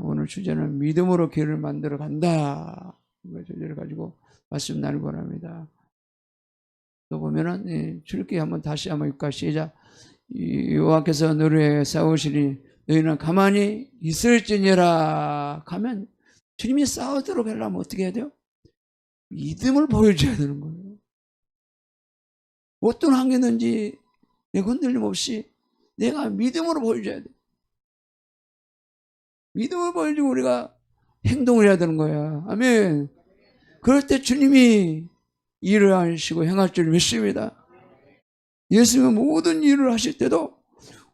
오늘 주제는 믿음으로 길을 만들어 간다. 그 주제를 가지고 말씀 나누고 합니다. 또 보면은 예, 출기 한번 다시 한번 읽까 시작. 이 여호와께서 너를 싸우시니 너희는 가만히 있을지니라. 가면 주님이 싸우도록 하려면 어떻게 해야 돼요? 믿음을 보여줘야 되는 거예요. 어떤 환경든지 내 흔들림 없이 내가 믿음으로 보여줘야 돼. 믿음을 보여주고 우리가 행동을 해야 되는 거야. 아멘. 그럴 때 주님이 일을 하시고 행할 줄 믿습니다. 예수님은 모든 일을 하실 때도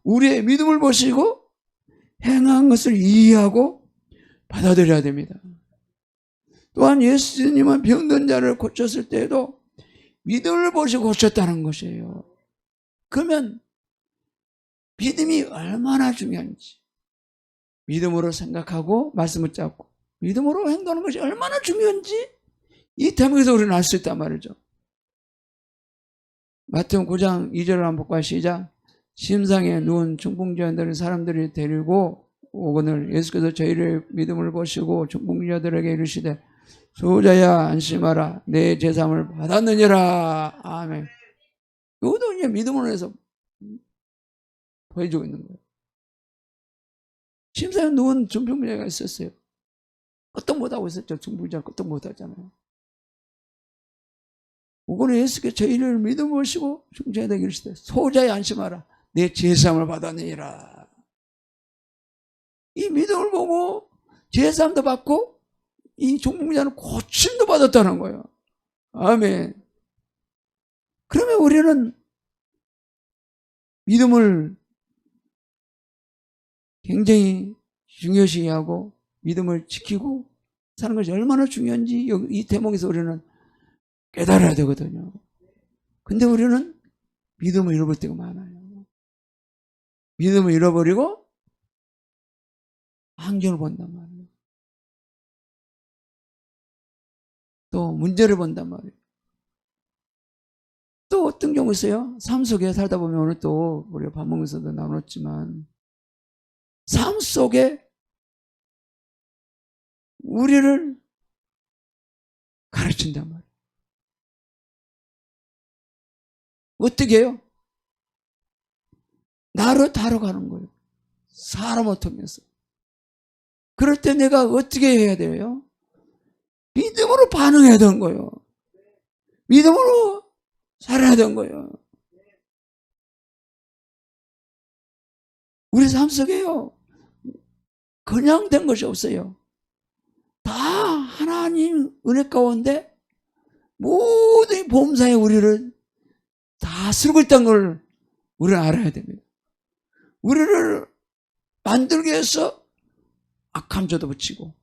우리의 믿음을 보시고 행한 것을 이해하고 받아들여야 됩니다. 또한 예수님은 병든 자를 고쳤을 때에도 믿음을 보시고 고쳤다는 것이에요. 그러면 믿음이 얼마나 중요한지 믿음으로 생각하고 말씀을 잡고 믿음으로 행동하는 것이 얼마나 중요한지 이 대목에서 우리는 알 수 있단 말이죠. 마태복음 9장 2절을 한번 볼까요? 시작. 심상에 누운 중풍자들을 사람들이 데리고 오거늘 예수께서 저희를 믿음을 보시고 중풍자들에게 이르시되 소자야 안심하라 내 제삼을 받았느니라 아멘 이것도 이제 믿음으로 해서 보여주고 있는 거예요 심상에 누운 중풍자가 있었어요. 끄떡 못하고 있었죠? 중풍자는 끄떡 못하잖아요. 오거늘 예수께 저희를 믿음 보시고 중자에게 이르시되 소자야 안심하라. 내 제삼을 받았느니라. 이 믿음을 보고 제삼도 받고 이 종북자는 고침도 받았다는 거예요. 아멘. 그러면 우리는 믿음을 굉장히 중요시하고 믿음을 지키고 사는 것이 얼마나 중요한지 이 대목에서 우리는 깨달아야 되거든요. 근데 우리는 믿음을 잃어버릴 때가 많아요. 믿음을 잃어버리고 환경을 본단 말이에요. 또 문제를 본단 말이에요. 또 어떤 경우 있어요? 삶 속에 살다 보면 오늘 또 우리가 밥 먹으면서도 나눴지만 삶 속에 우리를 가르친단 말이에요. 어떻게 해요? 나를 다뤄가는 거예요. 사람을 통해서. 그럴 때 내가 어떻게 해야 돼요? 믿음으로 반응해야 되는 거예요. 믿음으로 살아야 되는 거예요. 우리 삶 속에요. 그냥 된 것이 없어요. 다 하나님 은혜 가운데 모든 범사에 우리를 다 쓰고 있다는 걸 우리는 알아야 됩니다. 우리를 만들기 위해서 악한 자도 붙이고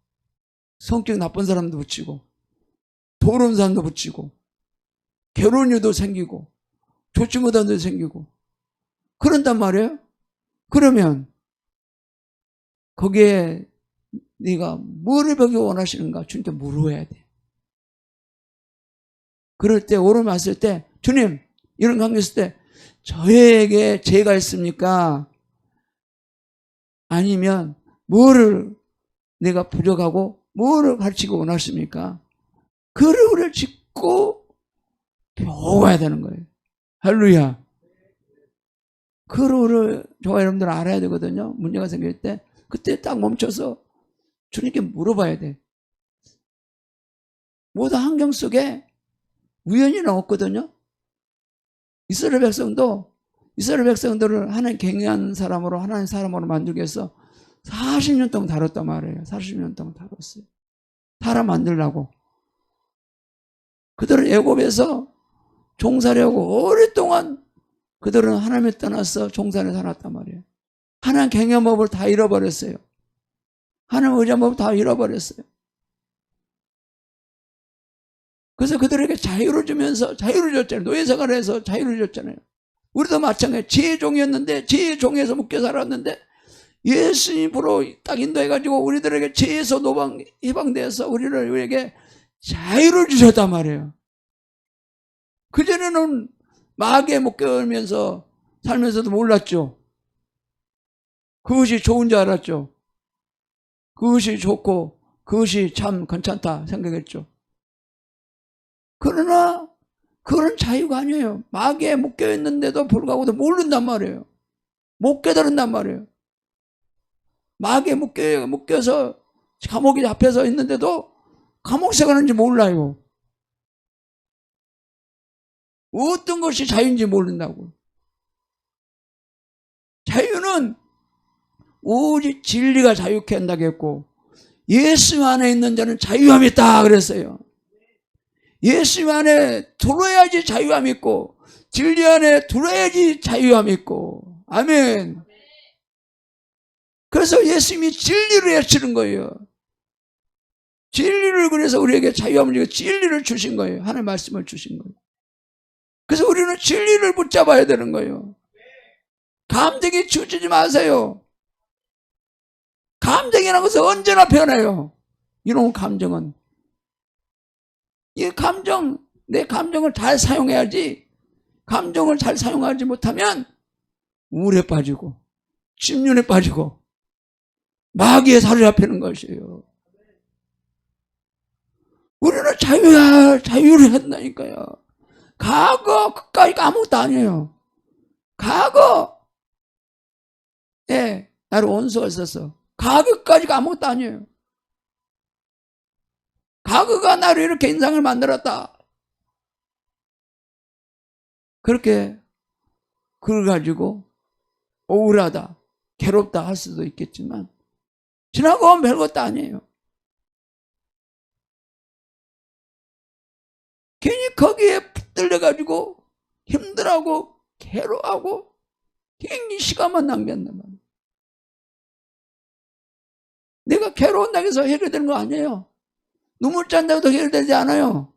성격 나쁜 사람도 붙이고 도로운 사람도 붙이고 일도 생기고 일도 생기고 그런단 말이에요. 그러면 거기에 네가 뭐를 배기 원하시는가 주님께 물어야 돼. 그럴 때 오름 왔을 때 주님 이런 관계 있을 때 저에게 죄가 있습니까? 아니면 뭐를 내가 부족하고 뭐를 가르치고 원하십니까? 그를 짓고 배워야 되는 거예요. 할루야. 그 룰을 저와 여러분들 알아야 되거든요. 문제가 생길 때 그때 딱 멈춰서 주님께 물어봐야 돼. 모든 환경 속에 우연이는 없거든요. 이스라엘 백성도 이스라엘 백성들을 하나님 갱한 사람으로 하나님 사람으로 만들기 위해서 40년 동안 다뤘단 말이에요. 40년 동안 다뤘어요. 사람 만들라고. 그들은 애굽에서 종살이하고 오랫동안 그들은 하나님을 떠나서 종살이 살았단 말이에요. 하나님 갱년법을 다 잃어버렸어요. 하나님 의자법을 다 잃어버렸어요. 그래서 그들에게 자유를 주면서 자유를 줬잖아요. 노예생활을 해서 자유를 줬잖아요. 우리도 마찬가지. 지의 종이었는데 지의 종에서 묶여 살았는데 예수님으로 딱 인도해가지고 우리들에게 죄에서 노방, 해방돼서 우리를 우리에게 자유를 주셨단 말이에요. 그전에는 마귀에 묶여면서 살면서도 몰랐죠. 그것이 좋은 줄 알았죠. 그것이 좋고 그것이 참 괜찮다 생각했죠. 그러나 그런 자유가 아니에요. 마귀에 묶여 있는데도 불구하고 모른단 말이에요. 못 깨달은단 말이에요. 마귀에 묶여, 묶여서 감옥에 잡혀서 있는데도 감옥 생활하는지 몰라요. 어떤 것이 자유인지 모른다고. 자유는 오직 진리가 자유케 한다고 했고 예수 안에 있는 자는 자유함이 있다 그랬어요. 예수 안에 들어야지 자유함이 있고 진리 안에 들어야지 자유함이 있고 아멘. 그래서 예수님이 진리를 외치는 거예요. 진리를 그래서 우리에게 자유함을 주고 진리를 주신 거예요. 하나님 말씀을 주신 거예요. 그래서 우리는 진리를 붙잡아야 되는 거예요. 감정에 치우치지 마세요. 감정이라는 것은 언제나 변해요. 이런 감정은. 이 감정, 내 감정을 잘 사용해야지. 감정을 잘 사용하지 못하면 우울에 빠지고, 침륜에 빠지고, 마귀에 사로잡히는 것이에요. 우리는 자유야, 자유를 한다니까요. 과거 끝까지 아무것도 아니에요. 과거, 예, 나를 원수가 있었어. 과거까지가 아무것도 아니에요. 과거가 나를 이렇게 인상을 만들었다. 그렇게 그걸 가지고 우울하다, 괴롭다 할 수도 있겠지만 지나고 별것도 아니에요. 괜히 거기에 붙들려가지고 힘들어하고 괴로워하고 괜히 시간만 낭비한단. 내가 괴로운다고 해서 해결되는 거 아니에요. 눈물 짠다고 해도 해결되지 않아요.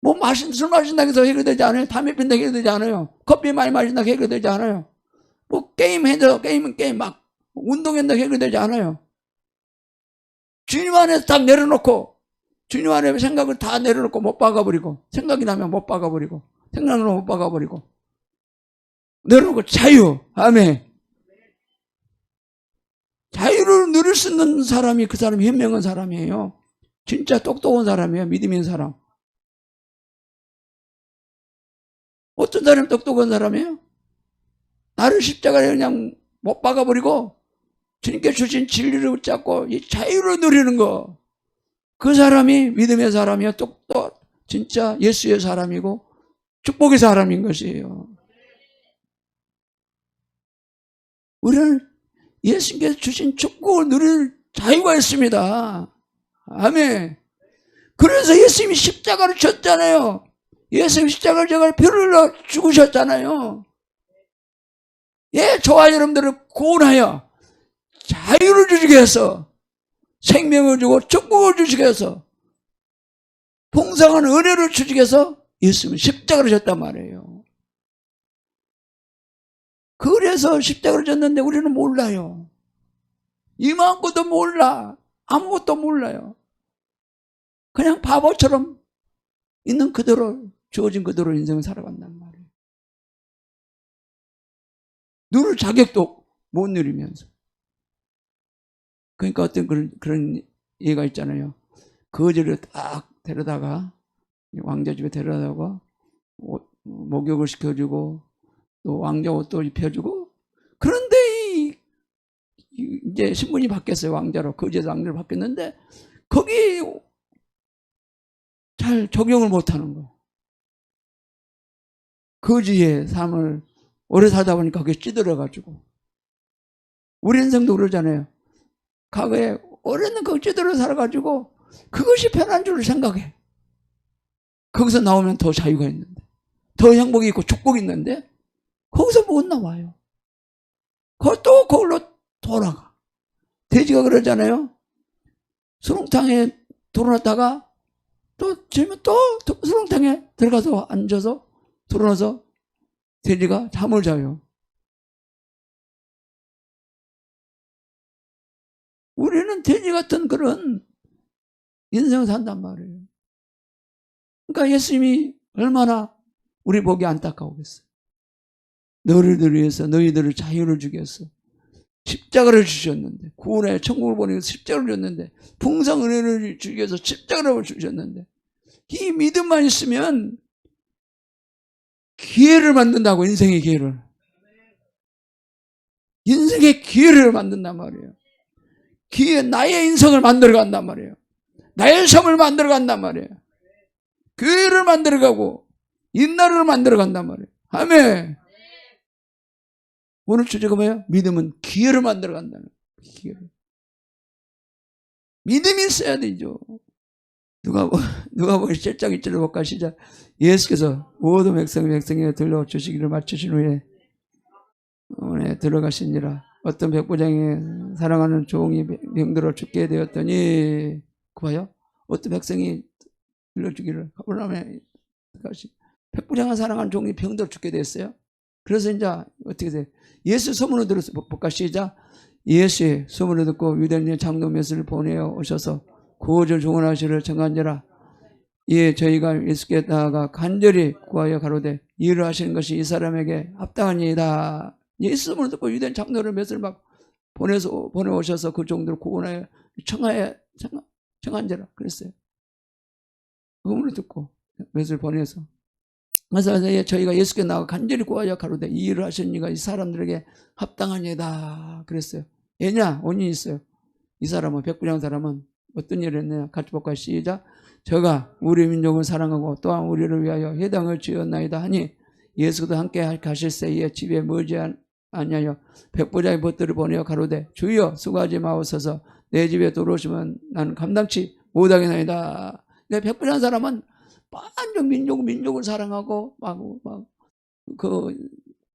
뭐 마신, 술 마신다고 해서 해결되지 않아요. 담배 핀다고 해결되지 않아요. 커피 많이 마신다고 해결되지 않아요. 뭐 게임 해서 게임은 게임 막 운동한다고 해결되지 않아요. 주님 안에서 다 내려놓고 주님 안에 생각을 다 내려놓고 못 박아버리고 생각이 나면 못 박아버리고 생각나면 못 박아버리고. 내려놓고 자유 아멘. 자유를 누릴 수 있는 사람이 그 사람이 현명한 사람이에요. 진짜 똑똑한 사람이에요. 믿음 있는 사람. 어떤 사람이 똑똑한 사람이에요? 나를 십자가에 그냥 못 박아버리고 주님께 주신 진리를 붙잡고 이 자유를 누리는 거. 그 사람이 믿음의 사람이요. 똑똑 진짜 예수의 사람이고 축복의 사람인 것이에요. 우리는 예수님께서 주신 축복을 누릴 자유가 있습니다. 아멘. 그래서 예수님이 십자가를 졌잖아요. 예수님 십자가를 제가 피를 흘려 죽으셨잖아요. 예, 저와 여러분들을 구원하여 자유를 주시기 위해서 생명을 주고 축복을 주시기 위해서 풍성한 은혜를 주시기 위해서 예수님은 십자가를 졌단 말이에요. 그래서 십자가를 졌는데 우리는 몰라요. 이만큼도 몰라. 아무것도 몰라요. 그냥 바보처럼 있는 그대로 주어진 그대로 인생을 살아간단 말이에요. 누를 자격도 못 누리면서. 그러니까 어떤 그런, 그런 예가 있잖아요. 거지를 딱 데려다가, 왕자 집에 데려다가, 옷, 목욕을 시켜주고, 또 왕자 옷도 입혀주고, 그런데 이, 이 이제 신분이 바뀌었어요. 왕자로. 거지에서 왕자로 바뀌었는데, 거기 잘 적용을 못 하는 거예요. 거지의 삶을 오래 살다 보니까 그게 찌들어가지고. 우리 인생도 그러잖아요. 과거에 오래는 그 찌들어 살아가지고 그것이 편한 줄 생각해. 거기서 나오면 더 자유가 있는데, 더 행복이 있고 축복이 있는데, 거기서 못 나와요. 그것도 거기로 돌아가. 돼지가 그러잖아요. 수렁탕에 돌아놨다가 또 지금 또 수렁탕에 들어가서 앉아서 들어와서 돼지가 잠을 자요. 우리는 돼지 같은 그런 인생을 산단 말이에요. 그러니까 예수님이 얼마나 우리 보기 안타까우겠어요. 너희들 위해서 너희들을 자유를 주겠어. 십자가를 주셨는데 구원의 천국을 보내서 십자가를 줬는데 풍성 은혜를 주기 위해서 십자가를 주셨는데 이 믿음만 있으면 기회를 만든다고 인생의 기회를 인생의 기회를 만든단 말이에요. 기회 나의 인생을 만들어 간단 말이에요. 나의 삶을 만들어 간단 말이에요. 교회를 만들어 가고 인나를 만들어 간단 말이에요. 아멘. 오늘 주제가 뭐예요? 믿음은 기회를 만들어 간다는. 기회를. 믿음이 있어야 되죠. 누가 뭐, 누가 뭐 실장 1절을 볼까 시작. 예수께서 모든 백성 백성에 들러 주시기를 마치신 후에 원에 들어가시니라. 어떤 백부장이 사랑하는 종이 병들어 죽게 되었더니 그 봐요. 어떤 백성이 들려주기를 가버나에 가시. 백부장을 사랑하는 종이 병들어 죽게 됐어요. 그래서 이제 어떻게 돼? 예수 소문을 들어서 볼까 시작. 예수의 소문을 듣고 유대인의 장로 몇을 보내어 오셔서 구호절 종원하시를 정한지라. 이에 저희가 예수께 나아가 간절히 구하여 가로되 일을 하시는 것이 이 사람에게 합당하니이다. 예수 소문을 듣고 유대인 장로를 몇을 막 보내서 보내오셔서 그 정도로 구원하여 청하여 청- 청한지라 그랬어요. 소문을 듣고 몇을 보내서 그래서 저희가 예수께 나가 간절히 구하여 가로되 이 일을 하신 이가 이 사람들에게 합당하니다 그랬어요. 왜냐? 원인이 있어요. 이 사람은 백부장 사람은 어떤 일을 했냐? 같이 볼까요? 시작. 저가 우리 민족을 사랑하고 또한 우리를 위하여 해당을 지었나이다 하니 예수도 함께 가실새에 집에 머지 아니하여 백부장의 벗들을 보내어 가로되 주여 수고하지 마옵소서 내 집에 들어오시면 나는 감당치 못하겠나이다. 내 백부장 사람은 완전 민족 민족을 사랑하고 막막그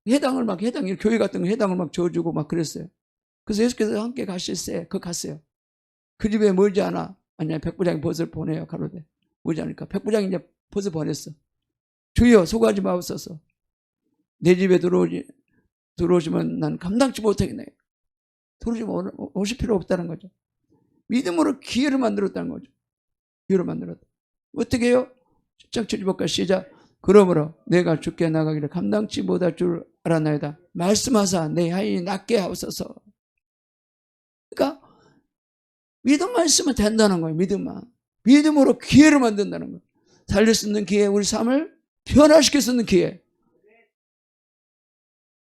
해당을 막 해당 교회 같은 거 해당을 막 줘주고 막 그랬어요. 그래서 예수께서 함께 가실새 그 갔어요. 그 집에 멀지 않아 아니야 백부장이 벗을 보내요 가로되 멀지 않으니까 백부장이 이제 벗을 보냈어. 주여 소가지 마옵소서. 내 집에 들어오지 들어오시면 난 감당치 못하겠네. 들어오시면 오- 오실 필요 없다는 거죠. 믿음으로 기회를 만들었다는 거죠. 기회를 만들었다. 어떻게 해요? 쫙 쳐집을까 시작. 그러므로 내가 죽게 나가기를 감당치 못할 줄 알았나이다. 말씀하사 내 하인이 낫게 하옵소서. 그러니까 믿음만 있으면 된다는 거예요. 믿음만. 믿음으로 기회를 만든다는 거예요. 살릴 수 있는 기회, 우리 삶을 변화시킬 수 있는 기회.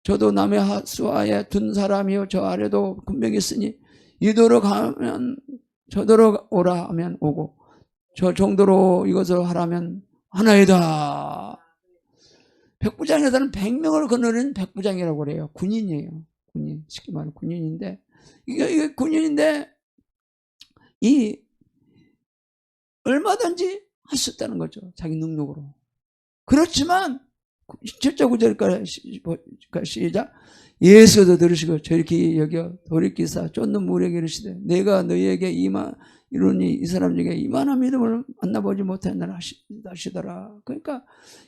저도 남의 하수하에 둔 사람이요. 저 아래도 분명히 있으니 이도로 가면 저도로 오라 하면 오고 저 정도로 이것을 하라면 하나이다. 백부장에서는 백명을 거느린 백부장이라고 그래요. 군인이에요. 군인. 쉽게 말하면 군인인데 이게, 이게 군인인데 이 얼마든지 할 수 있다는 거죠. 자기 능력으로. 그렇지만 철자 구절까지 시작. 예수도 들으시고 저렇게 여겨 돌이키사 쫓는 무리에게 이르시되 내가 너희에게 이만 이러니 이 사람 중에 이만한 믿음을 만나보지 하시- 하시더라. 그러니까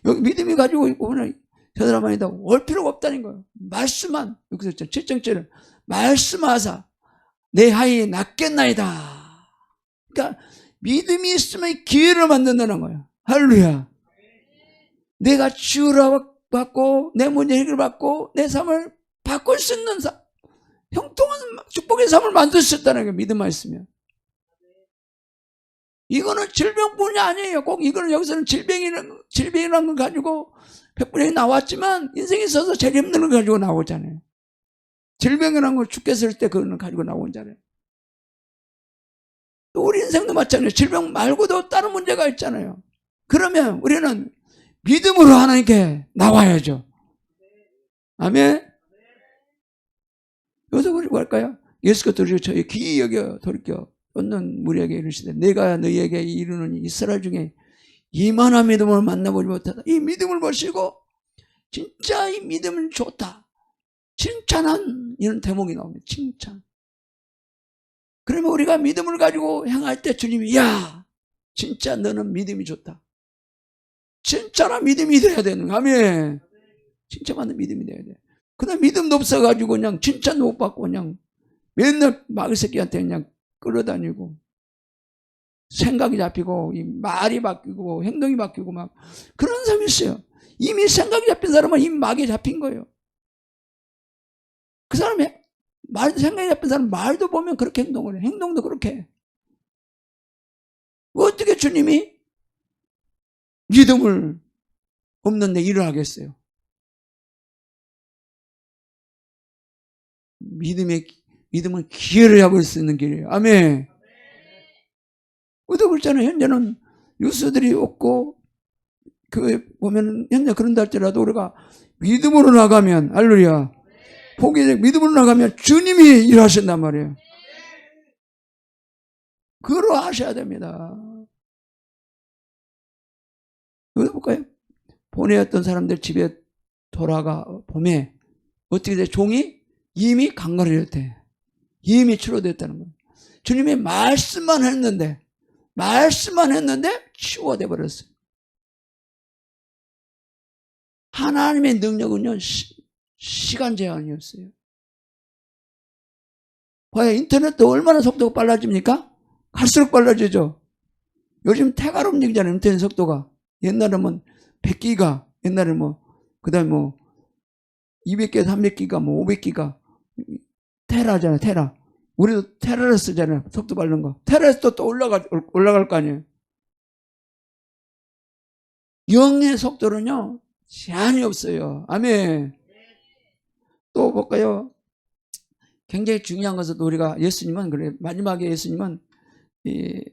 여기 믿음이 가지고 있고 오늘 저 사람 아니다 올 필요가 없다는 거예요. 말씀만 여기서 7정절은 말씀하사 내 하이 낫겠나이다. 그러니까 믿음이 있으면 기회를 만든다는 거예요. 할렐루야. 내가 치유라 받고 내 문제 해결받고 내 삶을 바꿀 수 있는 삶, 형통한 축복의 삶을 만들 수 있다는 게 믿음만 있으면. 이거는 질병뿐이 아니에요. 꼭 이거는 여기서는 질병이라는, 질병이라는 걸 가지고 백분이 나왔지만 인생에 있어서 제일 힘든 걸 가지고 나오잖아요. 질병이라는 걸 죽겠을 때 그거는 가지고 나오잖아요. 또 우리 인생도 마찬가지예요. 질병 말고도 다른 문제가 있잖아요. 그러면 우리는 믿음으로 하나님께 나와야죠. 아멘. 여기서 우리 뭐할까요? 예수가 들으시고 저희 귀히 여겨 돌이켜 얻는 무리에게 이르시되 내가 너희에게 이르는 이스라엘 중에 이만한 믿음을 만나보지 못하다. 이 믿음을 보시고 진짜 이 믿음은 좋다. 칭찬한 이런 대목이 나옵니다. 칭찬. 그러면 우리가 믿음을 가지고 행할 때 주님이 야 진짜 너는 믿음이 좋다. 진짜나 믿음이 돼야 되는 거 아멘. 진짜 맞는 믿음이 돼야 돼. 그다음 믿음도 없어가지고 그냥 칭찬도 못 받고 그냥 맨날 마을 새끼한테 그냥 끌어다니고 생각이 잡히고 이 말이 바뀌고 행동이 바뀌고 막 그런 사람이 있어요. 이미 생각이 잡힌 사람은 이미 막이 잡힌 거예요. 그 사람이 말, 생각이 나쁜 사람 말도 보면 그렇게 행동을 해. 행동도 그렇게 해. 어떻게 주님이 믿음을 없는데 일을 하겠어요? 믿음의, 믿음은 기회를 잡을 수 있는 길이에요. 아멘. 그렇잖아요. 현재는 뉴스들이 없고, 그, 보면, 현재 그런다 할지라도 우리가 믿음으로 나가면, 알루리야. 포기, 믿음으로 나가면 주님이 일하신단 말이에요. 그로 하셔야 됩니다. 여기 볼까요? 보내었던 사람들 집에 돌아가 봄에 어떻게 돼? 종이 이미 강가를 대 이미 추로됐다는 거예요. 주님의 말씀만 했는데 말씀만 했는데 치유가 돼 버렸어요. 하나님의 능력은요 시, 시간 제한이 없어요. 봐요 인터넷도 얼마나 속도가 빨라집니까? 갈수록 빨라지죠. 요즘 태갈 움직이잖아요 인터넷 속도가. 옛날에는 뭐 100기가, 옛날에 뭐, 그 다음에 뭐, 200개, 300기가, 뭐, 500기가, 테라잖아요, 테라. 우리도 테라를 쓰잖아요, 속도 빠른 거. 테라에서 또, 또 올라가, 올라갈 거 아니에요. 영의 속도는요, 제한이 없어요. 아멘. 또 볼까요? 굉장히 중요한 것은 또 우리가 예수님은 그래 마지막에 예수님은 이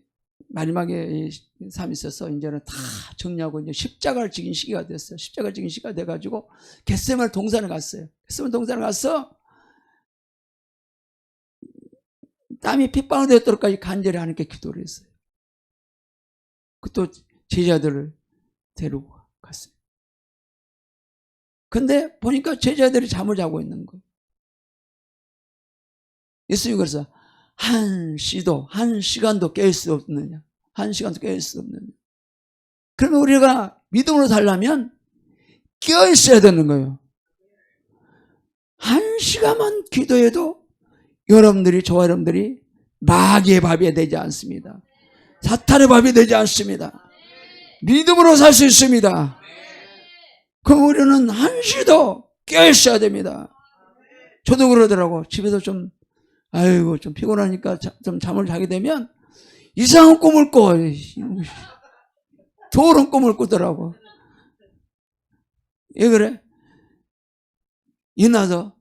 마지막에 이 삶이 있어서 이제는 다 정리하고 이제 십자가를 지긴 시기가 됐어요. 십자가를 지긴 시기가 돼가지고 겟세말 동산에 갔어요. 겟세말 동산에 가서 땀이 핏방울 되도록까지 간절히 하나님께 기도를 했어요. 그또 제자들을 데리고 갔어요. 근데 보니까 제자들이 잠을 자고 있는 거예요. 예수님 그래서 한 시도, 한 시간도 깰 수 없느냐. 한 시간도 깰 수 없느냐. 그러면 우리가 믿음으로 살려면 깨어 있어야 되는 거예요. 한 시간만 기도해도 여러분들이, 저와 여러분들이 마귀의 밥이 되지 않습니다. 사탄의 밥이 되지 않습니다. 믿음으로 살 수 있습니다. 그럼 우리는 한시도 깨어 있어야 됩니다. 저도 그러더라고. 집에서 좀 아이고 좀 피곤하니까 자, 좀 잠을 자게 되면 이상한 꿈을 꿔. 도른 꿈을 꾸더라고. 왜 그래? 일어나서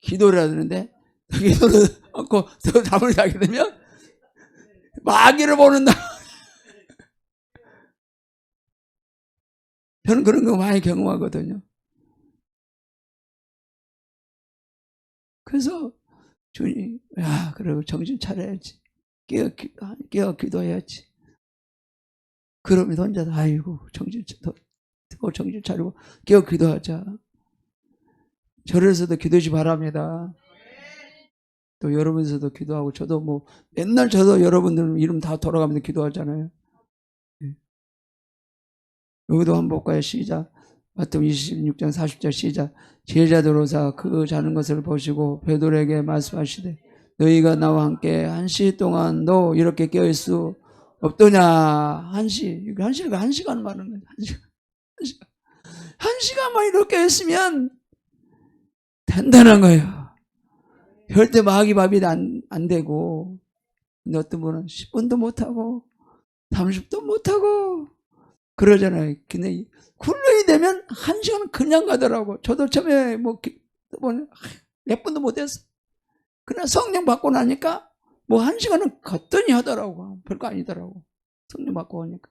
기도를 해야 되는데 기도를 않고 또 잠을 자게 되면 마귀를 보는다. 저는 그런 거 많이 경험하거든요. 그래서 주님, 야, 그리고 정신 차려야지. 깨어, 깨어 기도해야지. 그러면 혼자, 아이고, 정신, 더, 더 정신 차리고, 깨어 기도하자. 절에서도 기도시 바랍니다. 또 여러분에서도 기도하고, 저도 뭐, 맨날 저도 여러분들 이름 다 돌아가면서 기도하잖아요. 네. 여기도 한번 볼까요? 시작. 마태복음 26장 40절 시작. 제자들로서 그 자는 것을 보시고 베드로에게 말씀하시되 너희가 나와 함께 한 시 동안도 이렇게 깨어 수 없더냐 한 시. 한 시간 말하는 거야. 한 시간. 한 시간. 한 시간만 이렇게 했으면 된다는 거예요. 절대 마귀 밥이 안, 안 되고 근데 어떤 분은 10분도 못하고 30도 못하고 그러잖아요. 근데 훈련이 되면 한 시간 그냥 가더라고. 저도 처음에 뭐, 몇 분도 못했어. 그러나 성령 받고 나니까 뭐 한 시간은 걷더니 하더라고. 별거 아니더라고. 성령 받고 오니까.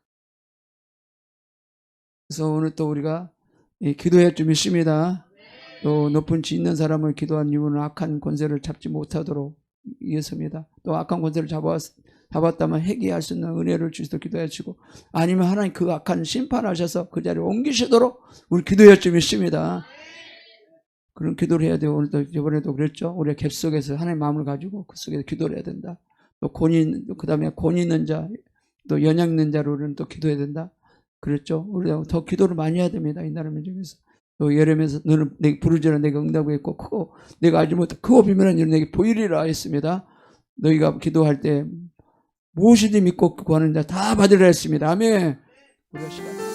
그래서 오늘 또 우리가 기도해야 좀 있습니다. 또 높은 지 있는 사람을 기도한 이유는 악한 권세를 잡지 못하도록 위해서입니다. 또 악한 권세를 잡았, 잡았다면 회개할 수 있는 은혜를 주시도 기도해 주고 아니면 하나님 그 악한 심판하셔서 그 자리에 옮기시도록 우리 기도해야 좀 있습니다. 그런 기도를 해야 돼요. 오늘도 이번에도 그랬죠. 우리가 갭 속에서 하나님 마음을 가지고 그 속에서 기도를 해야 된다. 또 권위 그 다음에 권위 있는 자, 또 연약 있는 자로 우리는 또 기도해야 된다. 그랬죠. 우리가 더 기도를 많이 해야 됩니다. 이 나라의 중에서. 또 예레미야서 너는 내게 부르지라 내가 응답하겠고 크고 내가 알지 못한 크고 비밀한 일을 내게 보이리라 했습니다. 너희가 기도할 때 무엇이든 믿고 구하는 자 다 받으라 했습니다. 아멘. 우리가 시간